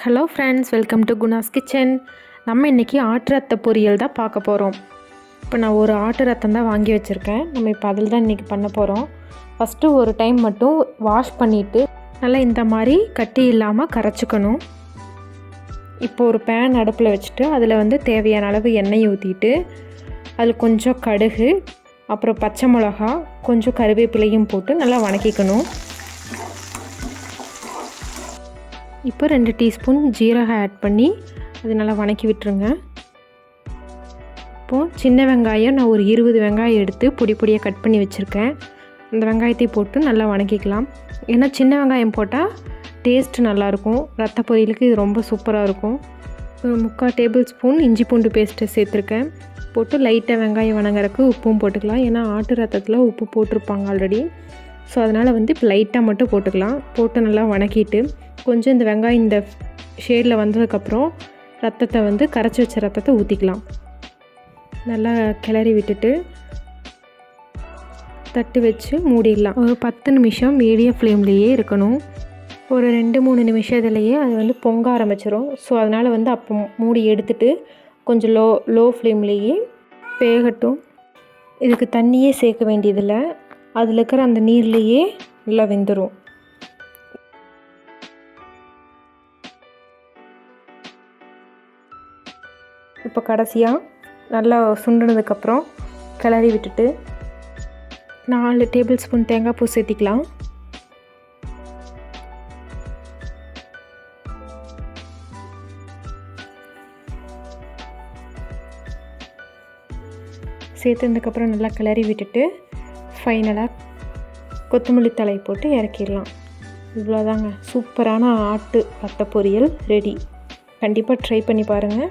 Hello friends welcome to Guna's kitchen நம்ம இன்றைக்கி ஆட்டு ரத்த பொரியல் தான் பார்க்க போகிறோம் இப்போ நான் ஒரு ஆட்டு ரத்தம் தான் வாங்கி வச்சுருக்கேன். நம்ம இப்போ அதில் தான் இன்றைக்கி பண்ண போகிறோம் ஃபஸ்ட்டு ஒரு டைம் மட்டும் வாஷ் பண்ணிவிட்டு நல்லா இந்த மாதிரி கட்டி இல்லாமல் கரைச்சிக்கணும். இப்போ ஒரு பேன் அடுப்பில் வச்சுட்டு அதில் வந்து தேவையான அளவு எண்ணெய் ஊற்றிட்டு அதில் கொஞ்சம் கடுகு அப்புறம் பச்சை மிளகா கொஞ்சம் கருவேப்பிலையும் போட்டு நல்லா வணக்கிக்கணும். இப்போ ரெண்டு டீஸ்பூன் ஜீரகம் ஆட் பண்ணி அது நல்லா வணக்கி விட்டுருங்க. இப்போது சின்ன வெங்காயம் நான் ஒரு இருபது வெங்காயம் எடுத்து பொடி பொடியாக கட் பண்ணி வச்சுருக்கேன். அந்த வெங்காயத்தை போட்டு நல்லா வணக்கிக்கலாம். ஏன்னா சின்ன வெங்காயம் போட்டால் டேஸ்ட் நல்லாயிருக்கும். ரத்த பொரியலுக்கு இது ரொம்ப சூப்பராக இருக்கும். ஒரு முக்கால் டேபிள் ஸ்பூன் இஞ்சி பூண்டு பேஸ்ட்டு சேர்த்துருக்கேன். போட்டு லைட்டாக வெங்காயம் வணங்குறதுக்கு உப்பும் போட்டுக்கலாம். ஏன்னா ஆட்டு ரத்தத்தில் உப்பு போட்டிருப்பாங்க ஆல்ரெடி. ஸோ அதனால் வந்து இப்போ லைட்டாக மட்டும் போட்டுக்கலாம். போட்டு நல்லா வணக்கிட்டு கொஞ்சம் இந்த வெங்காயம் இந்த ஷேடில் வந்ததுக்கப்புறம் ரத்தத்தை வந்து கரைச்சி வச்ச ரத்தத்தை ஊற்றிக்கலாம் நல்லா கிளறி விட்டுட்டு தட்டு வச்சு மூடிடலாம். ஒரு பத்து நிமிஷம் மீடியம் ஃப்ளேம்லேயே இருக்கணும். ஒரு ரெண்டு மூணு நிமிஷத்துலேயே அது வந்து பொங்க ஆரம்பிச்சிடும் ஸோ அதனால் வந்து அப்போ மூடி எடுத்துட்டு கொஞ்சம் லோ லோ ஃப்ளேம்லேயே வேகட்டும். இதுக்கு தண்ணியே சேர்க்க வேண்டியதில்லை. அதில் இருக்கிற அந்த நீர்லேயே நல்லா வெந்துடும் இப்போ கடைசியாக நல்லா சுண்டுனதுக்கப்புறம் கிளறி விட்டுட்டு நாலு டேபிள் ஸ்பூன் தேங்காய் பூ சேர்த்திக்கலாம். சேர்த்ததுக்கப்புறம் நல்லா கிளறி விட்டுட்டு ஃபைனலாக கொத்தமல்லி தலை போட்டு இறக்கிடலாம். இவ்வளோதாங்க. சூப்பரான ஆட்டு ரத்த பொரியல் ரெடி. கண்டிப்பாக ட்ரை பண்ணி பாருங்கள்